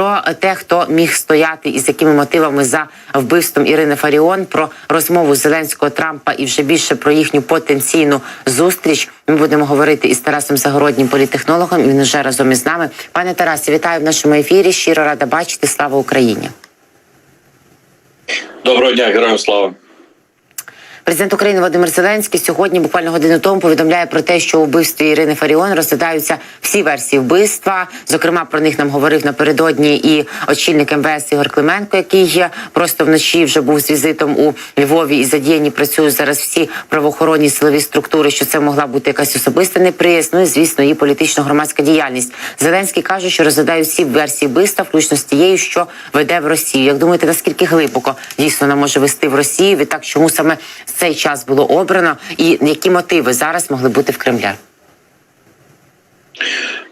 про те, хто міг стояти і з якими мотивами за вбивством Ірини Фаріон, про розмову Зеленського Трампа і вже більше про їхню потенційну зустріч. Ми будемо говорити із Тарасом Загороднім, політехнологом. і Він вже разом із нами. Пане Тарасі, вітаю в нашому ефірі. Щиро рада бачити. Слава Україні. Доброго дня, героям слава. Президент України Володимир Зеленський сьогодні, буквально годину тому, повідомляє про те, що у вбивстві Ірини Фаріон розглядаються всі версії вбивства. Зокрема, про них нам говорив напередодні і очільник МВС Ігор Клименко, який просто вночі вже був з візитом у Львові і задіяні працюють зараз всі правоохоронні силові структури. Що це могла бути якась особиста неприязнь, ну і звісно, і політично-громадська діяльність. Зеленський каже, що розглядають всі версії вбивства, включно з тією, що веде в Росію. Як думаєте, наскільки глибоко дійсно вона може вести в Росію? Відтак, чому саме цей час було обрано, і які мотиви зараз могли бути в Кремля?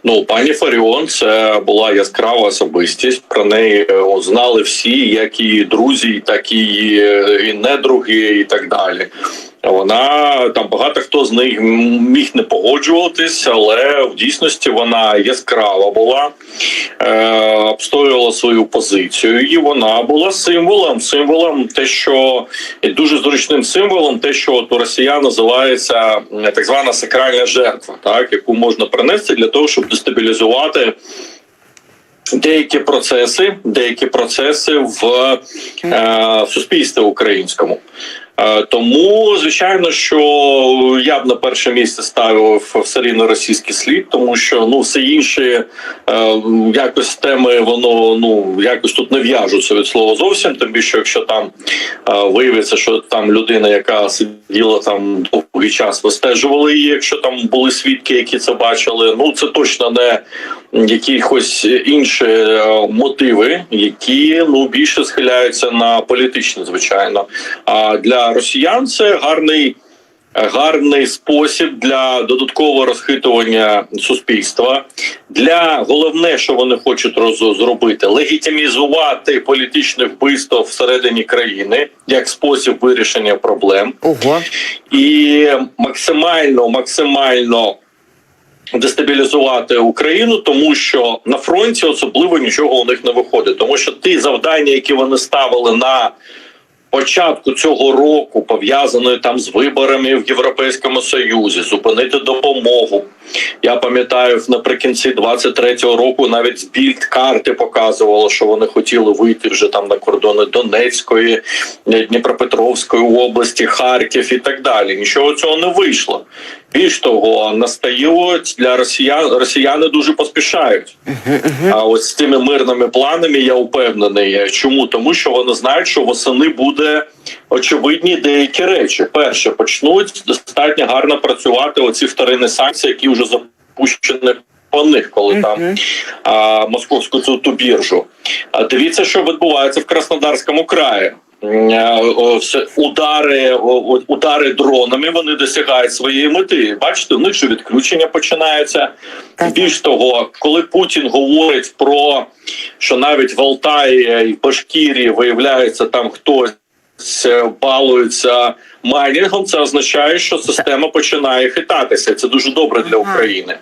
Ну, пані Фаріон, це була яскрава особистість. Про неї е, знали всі, як і друзі, так і, і недруги, і так далі. Вона там багато хто з них міг не погоджуватись, але в дійсності вона яскрава була, е, обстоювала свою позицію, і вона була символом, символом, те, що дуже зручним символом, те, що от у росіян називається так звана сакральна жертва, так яку можна принести для того, щоб дестабілізувати. Деякі процеси, деякі процеси в, е, суспільстві українському. Е, Тому, звичайно, що я б на перше місце ставив все рівно російський слід, тому що ну все інше е, якось теми воно ну якось тут не в'яжуться від слова зовсім. Тим більше, якщо там е, виявиться, що там людина, яка сиділа там довгий час, вистежували її, якщо там були свідки, які це бачили, ну це точно не якісь інші мотиви, які ну більше схиляються на політичні, звичайно. А для росіян. Це гарний. Гарний спосіб для додаткового розхитування суспільства. Для головне, що вони хочуть роз- зробити, легітимізувати політичне вбивство всередині країни як спосіб вирішення проблем. Ого, і максимально, максимально дестабілізувати Україну, тому що на фронті особливо нічого у них не виходить, тому що ті завдання, які вони ставили на початку цього року, пов'язаної там з виборами в Європейському Союзі, зупинити допомогу. Я пам'ятаю, наприкінці 23-го року навіть з карти показувало, що вони хотіли вийти вже там на кордони Донецької, Дніпропетровської області, Харків і так далі. Нічого цього не вийшло. Більш того, настають для росіян росіяни дуже поспішають. А от з тими мирними планами я впевнений. Чому? Тому що вони знають, що восени буде очевидні деякі речі. Перше, почнуть достатньо гарно працювати оці вторинні санкції, які вже запущені по них, коли там а, московську цю ту біржу. А дивіться, що відбувається в Краснодарському краї. Удари, удари дронами вони досягають своєї мети. Бачите, у них же відключення починається. Так. Більш того, коли Путін говорить про що навіть в Алтаї і в Башкірії виявляється там хтось балується майнінгом, це означає, що система починає хитатися. Це дуже добре для України.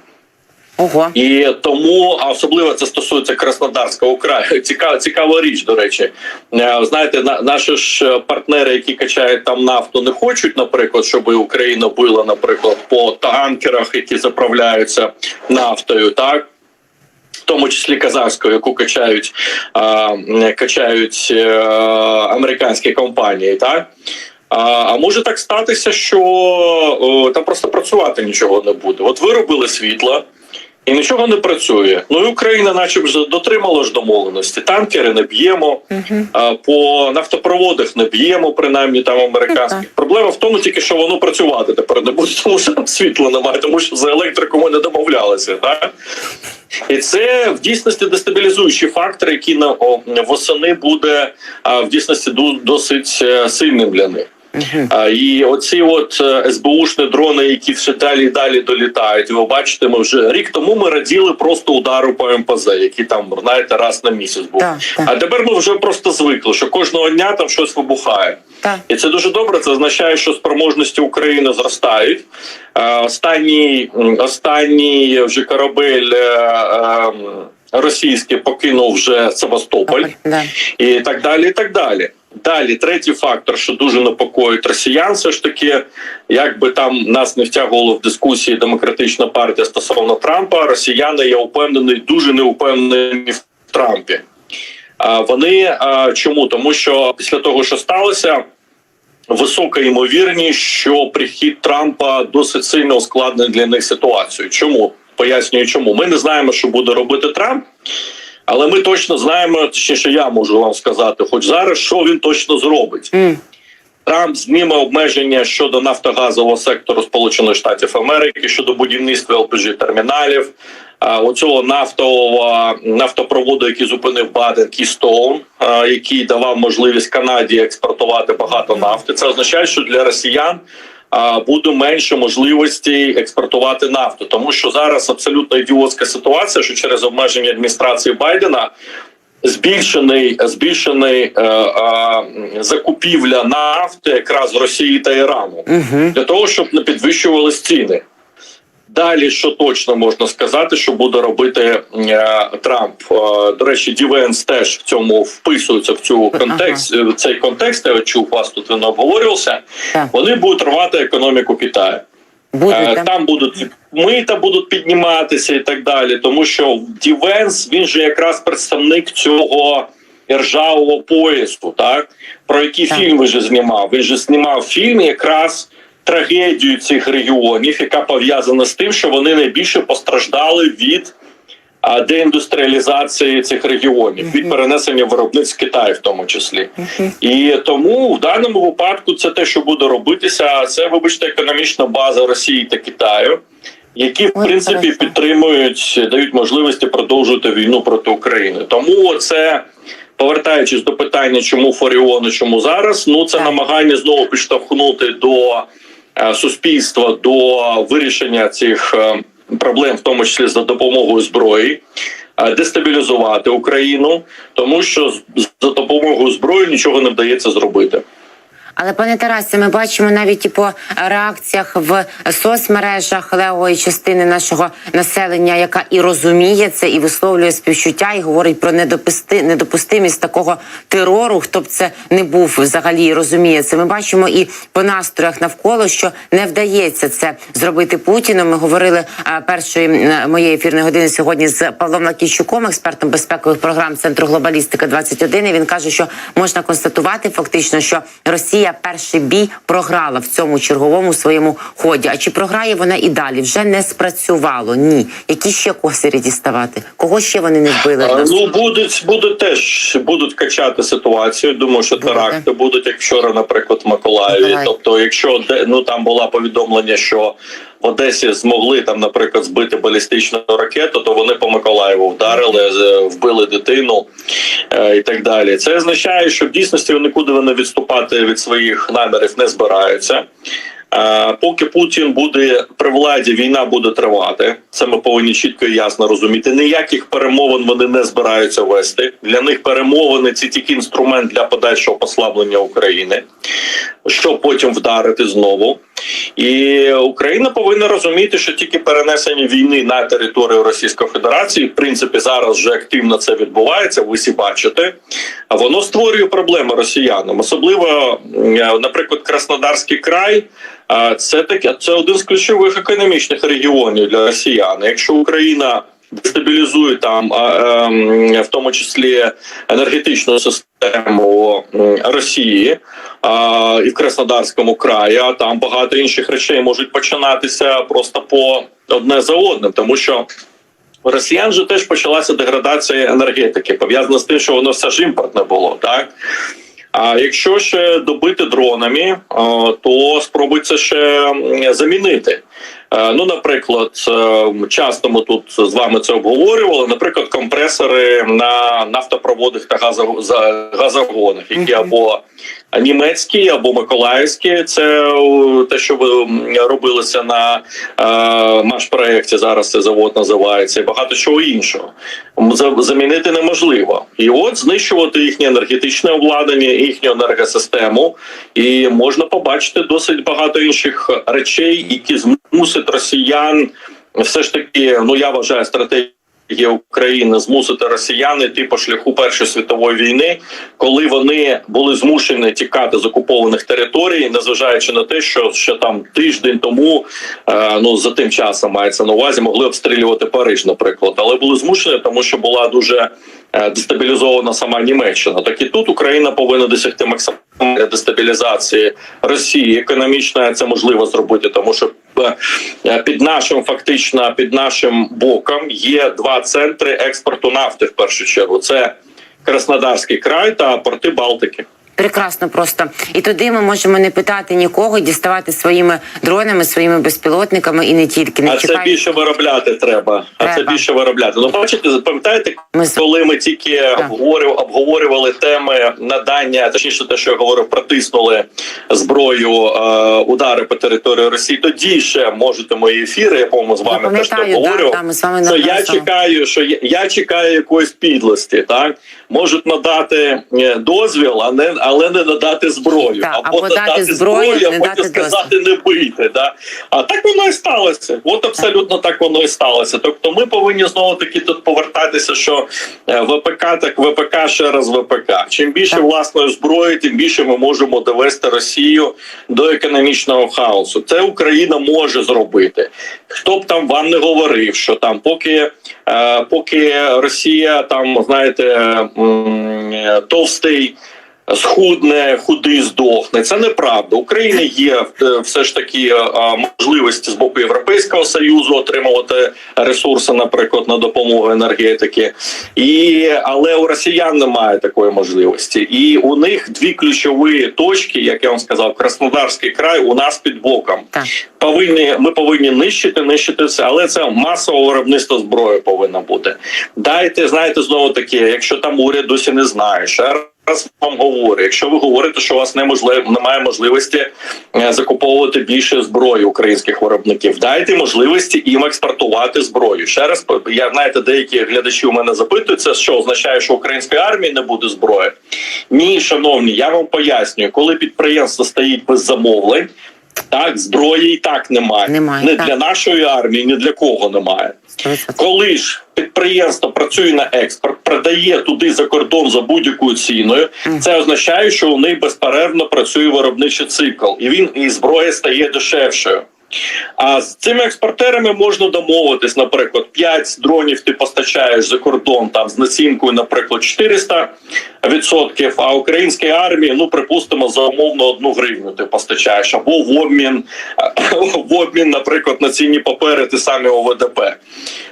ого. І тому а особливо це стосується Краснодарського краю. Цікава цікава річ. До речі, Е, знаєте, на наші ж е, партнери, які качають там нафту, не хочуть, наприклад, щоб Україна била, наприклад, по танкерах, які заправляються нафтою, так. В тому числі казахською, яку качають, качають е, американські компанії, так а, може так статися, що там просто працювати нічого не буде. От виробили світло. І нічого не працює. Ну і Україна, наче вже дотримала ж домовленості. Танкери не б'ємо, а по нафтопроводах не б'ємо, принаймні там американських. Проблема в тому, тільки що воно працювати тепер не буде, тому що там світла немає, тому що за електрику ми не домовлялися. Так? І це в дійсності дестабілізуючий фактор, який на восени буде а, в дійсності досить е, сильним для них. А, І оці от е, СБУшні дрони, які все далі і далі долітають. Ви бачите, ми вже рік тому ми раділи просто удару по МПЗ, який там знаєте раз на місяць був. Так, так. А тепер ми вже просто звикли, що кожного дня там щось вибухає. Так. І це дуже добре. Це означає, що спроможності України зростають. Останній останній вже корабель е, е, російський покинув вже Севастополь Да. і так далі. І так далі. Далі, третій фактор, що дуже непокоїть росіян, все ж таки, як би там нас не втягувало в дискусії демократична партія стосовно Трампа, росіяни я упевнений, дуже не упевнені в Трампі. А вони чому? Тому що після того, що сталося, висока ймовірність, що прихід Трампа досить сильно ускладнить для них ситуацію. Чому? Пояснюю, чому ми не знаємо, що буде робити Трамп. Але ми точно знаємо, точніше, я можу вам сказати, хоч зараз, що він точно зробить. М. Трамп зніме обмеження щодо нафтогазового сектору Сполучених Штатів Америки щодо будівництва lpg терміналів. Оцього нафтового нафтопроводу, який зупинив Баден Кістоун, який давав можливість Канаді експортувати багато нафти. Це означає, що для росіян буде менше можливості експортувати нафту, тому що зараз абсолютно ідіотська ситуація, що через обмеження адміністрації Байдена збільшений збільшений е, е, закупівля нафти якраз Росії та Ірану Угу. для того, щоб не підвищувались ціни. Далі, що точно можна сказати, що буде робити е, Трамп. Е, до речі, Дівенс теж в цьому вписується в цю контекст. в цей контекст. Я чув вас тут він обговорювався. Так. Вони будуть рвати економіку Китаю. Буде Е, там. Там будуть мита будуть підніматися і так далі. Тому що Дівенс він же якраз представник цього ржавого поясу, так про який Так. фільм він же знімав. Він же знімав фільм якраз трагедію цих регіонів, яка пов'язана з тим, що вони найбільше постраждали від. Деіндустріалізації цих регіонів від перенесення виробництв Китаю, в тому числі, і тому в даному випадку це те, що буде робитися. Це, вибачте, економічна база Росії та Китаю, які в принципі підтримують, дають можливості продовжувати війну проти України. Тому це. Повертаючись до питання, чому Форіону, чому зараз? Ну це намагання знову підштовхнути до суспільства до вирішення цих е, проблем, в тому числі за допомогою зброї, е, дестабілізувати Україну, тому що за допомогою зброї нічого не вдається зробити. Але пане Тарасе, ми бачимо навіть і по реакціях в соцмережах левої частини нашого населення, яка і розуміє це, і висловлює співчуття, і говорить про недопусти, недопустимість такого терору. Хто б це не був взагалі розуміє це. Ми бачимо і по настроях навколо, що не вдається це зробити Путіну. Ми говорили а, першої м, моєї ефірної години сьогодні з Павлом Лакійчуком, експертом безпекових програм Центру Глобалістика 21 І Він каже, що можна констатувати фактично, що Росія перший бій програла в цьому черговому своєму ході. А чи програє вона і далі? Вже не спрацювало. Ні. Які ще косирі діставати? Кого ще вони не вбили? Ну будуть будуть теж будуть качати ситуацію. Думаю, що Буде. теракти будуть як вчора, наприклад, в Миколаєві. Миколаїв. Тобто, якщо ну там була повідомлення, що в Одесі змогли там, наприклад, збити балістичну ракету, то вони по Миколаєву вдарили, вбили дитину е, і так далі. Це означає, що в дійсності нікуди вони відступати від своїх намірів не збираються. Е, Поки Путін буде при владі, війна буде тривати. Це ми повинні чітко і ясно розуміти. Ніяких перемовин вони не збираються вести. Для них перемовини це тільки інструмент для подальшого послаблення України, щоб потім вдарити знову. І Україна повинна розуміти, що тільки перенесення війни на територію Російської Федерації, в принципі, зараз вже активно це відбувається. Ви всі бачите. А воно створює проблеми росіянам, особливо, наприклад, Краснодарський край. Це таке це один з ключових економічних регіонів для росіян. Якщо Україна дестабілізує там, ем, в тому числі енергетичну систему Росії і в Краснодарському краї, там багато інших речей можуть починатися просто по одне за одним, тому що. Росіян же теж почалася деградація енергетики, пов'язана з тим, що воно все ж імпортне було, так? А якщо ще добити дронами, то спробують це ще замінити. Е, Ну, наприклад, е, часто ми тут з вами це обговорювали. Наприклад, компресори на нафтопроводах та газогонах, які або німецькі, або миколаївські. Це те, що робилося на е, машпроєкті. Зараз це завод називається, і багато чого іншого. Замінити неможливо. І от знищувати їхнє енергетичне обладнання, їхню енергосистему, і можна побачити досить багато інших речей, які змусять росіян все ж таки, ну я вважаю, стратегію Є України змусити росіян йти по шляху Першої світової війни, коли вони були змушені тікати з окупованих територій, незважаючи на те, що ще там тиждень тому, е, ну за тим часом мається на увазі, могли обстрілювати Париж, наприклад, але були змушені, тому що була дуже е, дестабілізована сама Німеччина. Так і тут Україна повинна досягти максимальної дестабілізації Росії. Економічно це можливо зробити, тому що під нашим фактично під нашим боком є два центри експорту нафти. В першу чергу це Краснодарський край та порти Балтики. Прекрасно просто. І туди ми можемо не питати нікого, діставати своїми дронами, своїми безпілотниками і не тільки. Не А це більше виробляти треба. А це більше виробляти. Ну бачите, пам'ятаєте, Ми коли ми тільки обговорювали, обговорювали теми надання, точніше, те, що я говорив, протиснули зброю е, удари по території Росії. Тоді ще можете мої ефіри. Я по-моєму з вами теж пам'ятаю, обговорював. да, да, ми з вами То я чекаю, що я, я чекаю якоїсь підлості. Так можуть надати е, дозвіл, а не але не надати зброю, Так, або, або надати зброю, зброю, не а потім дати сказати не бийте. Да? А так воно і сталося. От абсолютно так воно і сталося. Тобто, ми повинні знову таки тут повертатися, що е, ВПК так ВПК ще раз ВПК. Чим більше Так. власної зброї, тим більше ми можемо довести Росію до економічного хаосу. Це Україна може зробити. Хто б там вам не говорив, що там поки, е, поки Росія там знаєте е, товстий. Схудне, худий здохне. Це неправда. У України є е, все ж таки е, можливості з боку Європейського союзу отримувати ресурси, наприклад, на допомогу енергетики, і але у росіян немає такої можливості. І у них дві ключові точки, як я вам сказав, Краснодарський край у нас під боком. Так. Повинні ми повинні нищити, нищити все, але це масове виробництво зброї повинно бути. Дайте знаєте, знову таки, якщо там уряд досі не знає, ще раз вам говорю. Якщо ви говорите, що у вас неможливо немає можливості е, закуповувати більше зброї українських виробників, дайте можливості їм експортувати зброю. Ще раз я знаєте, деякі глядачі у мене запитують, це що означає, що української армії не буде зброї. Ні, шановні, я вам пояснюю, коли підприємство стоїть без замовлень. Так, зброї і так немає. Немає, не так. для нашої армії, ні для кого немає. Коли ж підприємство працює на експорт, продає туди за кордон за будь-якою ціною, це означає, що у них безперервно працює виробничий цикл, і він і зброя стає дешевшою. А з цими експортерами можна домовитись, наприклад, 5 дронів ти постачаєш за кордон там з націнкою, наприклад, 400 відсотків. А українській армії, ну припустимо, за умовно одну гривню ти постачаєш, або в обмін в обмін, наприклад, на цінні папери ти самі ОВДП.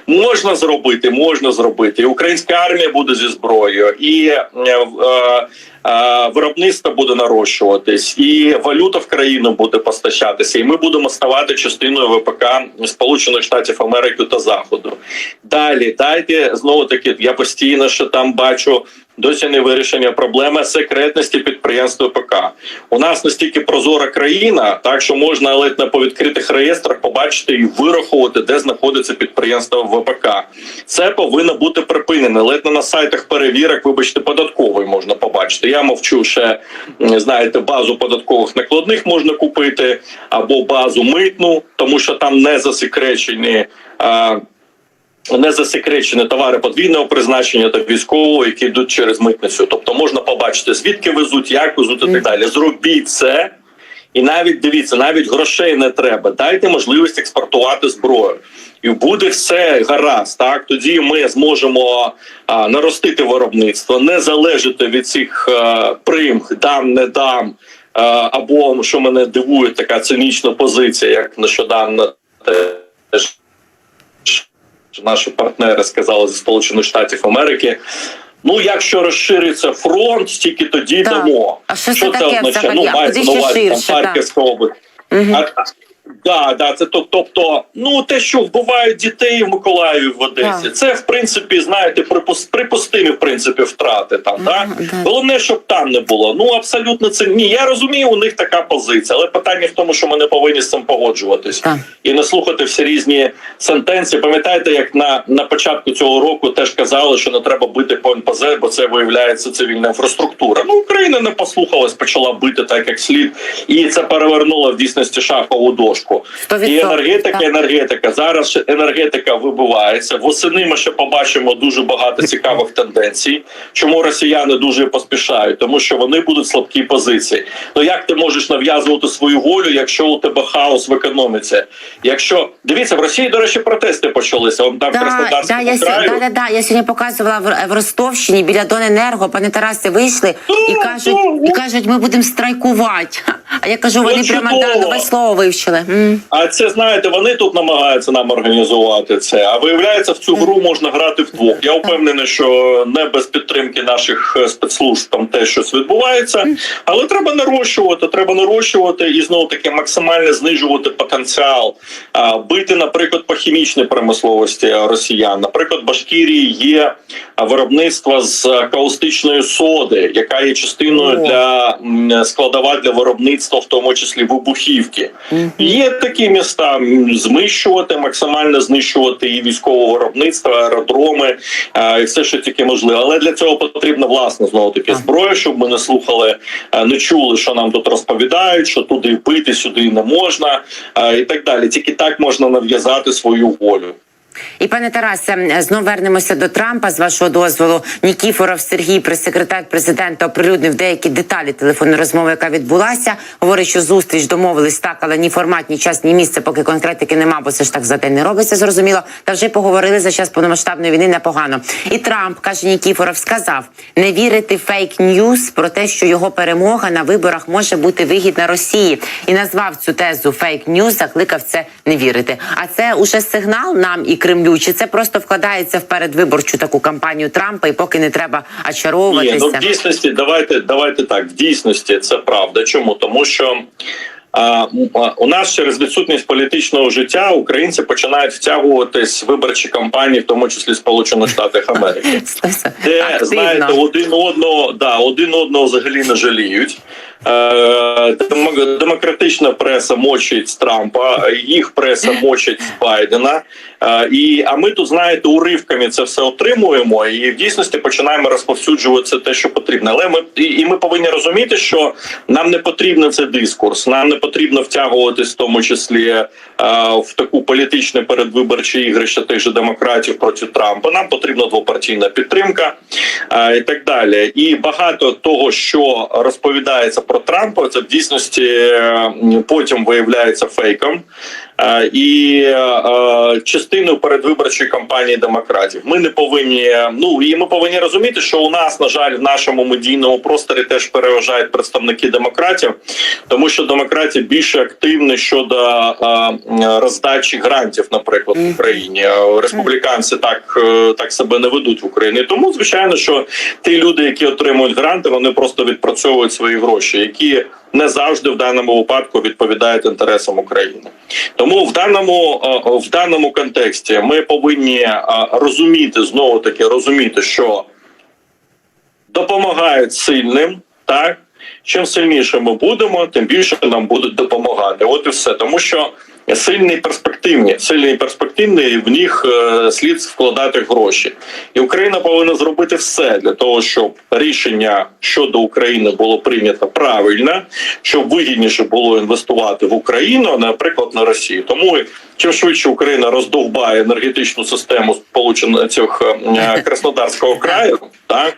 Можна зробити, можна зробити. І українська армія буде зі зброєю, і е, е, е, виробництво буде нарощуватись, і валюта в країну буде постачатися, і ми будемо ставати частиною ВПК Сполучених Штатів Америки та Заходу. Далі дайте знову таки. Я постійно ще там бачу. Досі не вирішення проблеми секретності підприємств ВПК. У нас настільки прозора країна, так що можна ледь не по відкритих реєстрах побачити і вирахувати, де знаходиться підприємство ВПК. Це повинно бути припинено. Ледь не на сайтах перевірок, вибачте, податкової можна побачити. Я мовчу ще знаєте, базу податкових накладних можна купити або базу митну, тому що там не засекречені. А, не засекречені товари подвійного призначення та військового, які йдуть через митницю. Тобто можна побачити, звідки везуть, як везуть і так далі. Зробіть це. І навіть дивіться, навіть грошей не треба. Дайте можливість експортувати зброю, і буде все гаразд. Так тоді ми зможемо а, наростити виробництво, не залежати від цих а, примх, дам, не дам. А, або що мене дивує, така цинічна позиція, як нещодавно теж наші партнери сказали зі Сполучених Штатів Америки. Ну, якщо розшириться фронт, тільки тоді Так. дамо. А що це таке взагалі? Ну, А мається куди на увазі там. Харківська область. Угу. А, Да, да, це то- тобто, ну те, що вбивають дітей в Миколаєві в Одесі, Так. це в принципі, знаєте, припус- припустимі в принципі втрати там. Мгм, так да. головне, щоб там не було. Ну абсолютно це ні. Я розумію, у них така позиція, але питання в тому, що ми не повинні з цим погоджуватись Так. і не слухати всі різні сентенції. Пам'ятаєте, як на, на початку цього року теж казали, що не треба бити по НПЗ, бо це виявляється цивільна інфраструктура. Ну Україна не послухалась, почала бити так, як слід, і це перевернуло в дійсності шахову доску. Дошку. 100%, І енергетика, енергетика. Зараз енергетика вибивається. Восени ми ще побачимо дуже багато цікавих тенденцій. Чому росіяни дуже поспішають? Тому що вони будуть в слабкій позиції. Ну як ти можеш нав'язувати свою волю, якщо у тебе хаос в економіці? Якщо дивіться, в Росії, до речі, протести почалися. Он там Да, да, Краснодарському я, краю. да, да, да, я сьогодні показувала в, в Ростовщині біля Доненерго, пане Тарасе, вийшли і Ну, кажуть, ну, і кажуть, ми будемо страйкувати. А я кажу, вони Ну, прямо да, нове слово вивчили. М. А це знаєте, вони тут намагаються нам організувати це. А виявляється, в цю гру можна грати вдвох. Я впевнений, що не без підтримки наших е, спецслужб там те щось відбувається, але треба нарощувати. Треба нарощувати і знову таки максимально знижувати потенціал, а, бити, наприклад, по хімічній промисловості росіян. Наприклад, в Башкірії є виробництво з каустичної соди, яка є частиною О. для складова для виробництва, в тому числі вибухівки. Є такі міста знищувати, максимально знищувати і військове виробництво, аеродроми, е, і все, що тільки можливо. Але для цього потрібна власна знову таки зброя, щоб ми не слухали, е, не чули, що нам тут розповідають, що туди пити, сюди не можна, е, і так далі. Тільки так можна нав'язати свою волю. І пане Тарасе, знов вернемося до Трампа. З вашого дозволу, Нікіфоров Сергій, прес-секретар президента, оприлюднив деякі деталі телефонної розмови, яка відбулася. Говорить, що зустріч домовились так, але ні формат, ні час, ні місце, поки конкретики нема, бо це ж так за день не робиться. Зрозуміло. Та вже поговорили за час повномасштабної війни непогано. І Трамп каже, Нікіфоров сказав не вірити фейк ньюс про те, що його перемога на виборах може бути вигідна Росії, і назвав цю тезу фейк ньюс, закликав це не вірити. А це уже сигнал нам і Кремлю, чи це просто вкладається в передвиборчу таку кампанію Трампа, і поки не треба Ні, ну в дійсності, давайте, давайте так. В дійсності це правда. Чому? Тому що у нас через відсутність політичного життя українці починають втягуватись в виборчі кампанії, в тому числі Сполучених Штатів Америки. де знаєте один одного да один одного взагалі не жаліють. Е, демократична преса мочить Трампа, їх преса мочить Байдена. Е, і а ми тут знаєте уривками це все отримуємо, і в дійсності починаємо розповсюджувати те, що потрібно. Але ми і, і ми повинні розуміти, що нам не потрібен цей дискурс, нам не потрібно втягуватись, в тому числі е, в таку політичне передвиборче ігрище тих же демократів проти Трампа. Нам потрібна двопартійна підтримка е, і так далі. І багато того, що розповідається про Трампа, це в дійсності потім виявляється фейком. Е, І е, частиною передвиборчої кампанії демократів ми не повинні. Ну і ми повинні розуміти, що у нас, на жаль, в нашому медійному просторі теж переважають представники демократів, тому що демократія більше активні щодо е, роздачі грантів, наприклад, в Україні. Республіканці так, е, так себе не ведуть в Україні. Тому звичайно, що ті люди, які отримують гранти, вони просто відпрацьовують свої гроші, які не завжди в даному випадку відповідають інтересам України. Тому в даному е, в даному контексті ми повинні е, розуміти знову таки розуміти, що допомагають сильним, так чим сильніше ми будемо, тим більше нам будуть допомагати. От і все, тому що сильні перспективні, сильні перспективні, в них е, слід вкладати гроші, і Україна повинна зробити все для того, щоб рішення щодо України було прийнято правильно, щоб вигідніше було інвестувати в Україну, наприклад, на Росію. Тому чим швидше Україна роздовбає енергетичну систему сполучених цих е, Краснодарського краю, так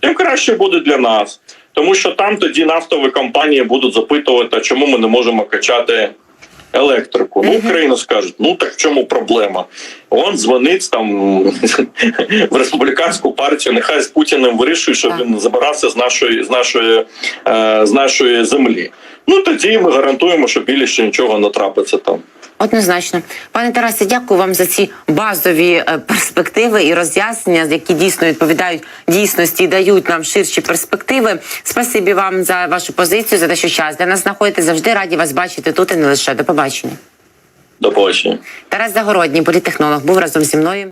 тим краще буде для нас. Тому що там тоді нафтові компанії будуть запитувати, чому ми не можемо качати електрику. Ну, Україна скаже, ну так в чому проблема? Он дзвонить там в республіканську партію. Нехай з Путіним вирішує, щоб він забирався з нашої з нашої е, з нашої землі. Ну тоді ми гарантуємо, що більше нічого не трапиться там. Однозначно, пане Тарасе, дякую вам за ці базові е, перспективи і роз'яснення, які дійсно відповідають дійсності і дають нам ширші перспективи. Спасибі вам за вашу позицію, за те, що час для нас знаходите. Завжди раді вас бачити тут і не лише. До побачення. До побачення. Тарас Загородній, політехнолог, був разом зі мною.